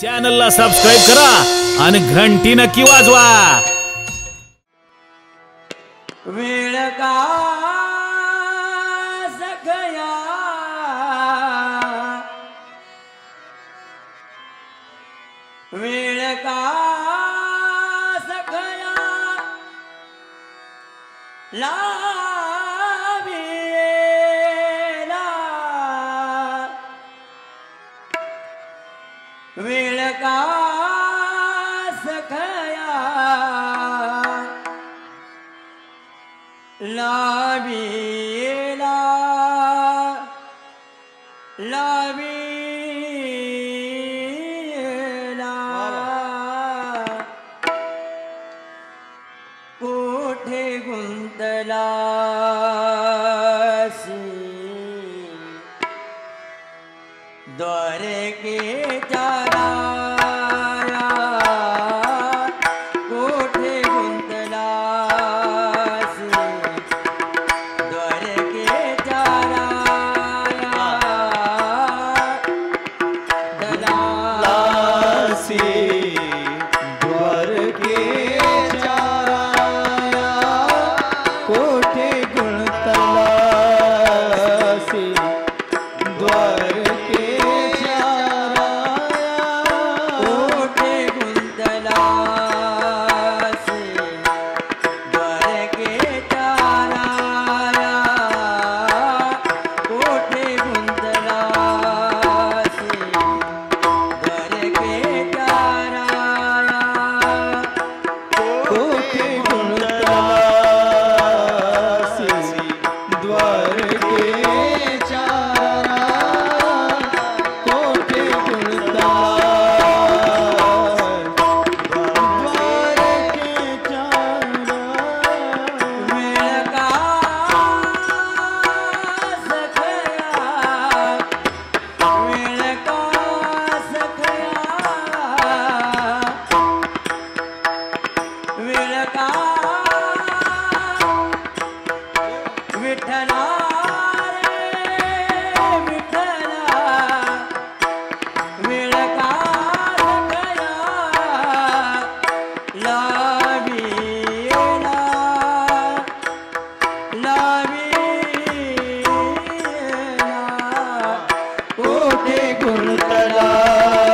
चॅनलला सबस्क्राईब करा आणि घंटी नक्की वाजवा. वेळ का सखया वेळ का सखया ला वेळ का सखया? लावीला लावीला. द्वारे के द्वारकेच्या गुण तला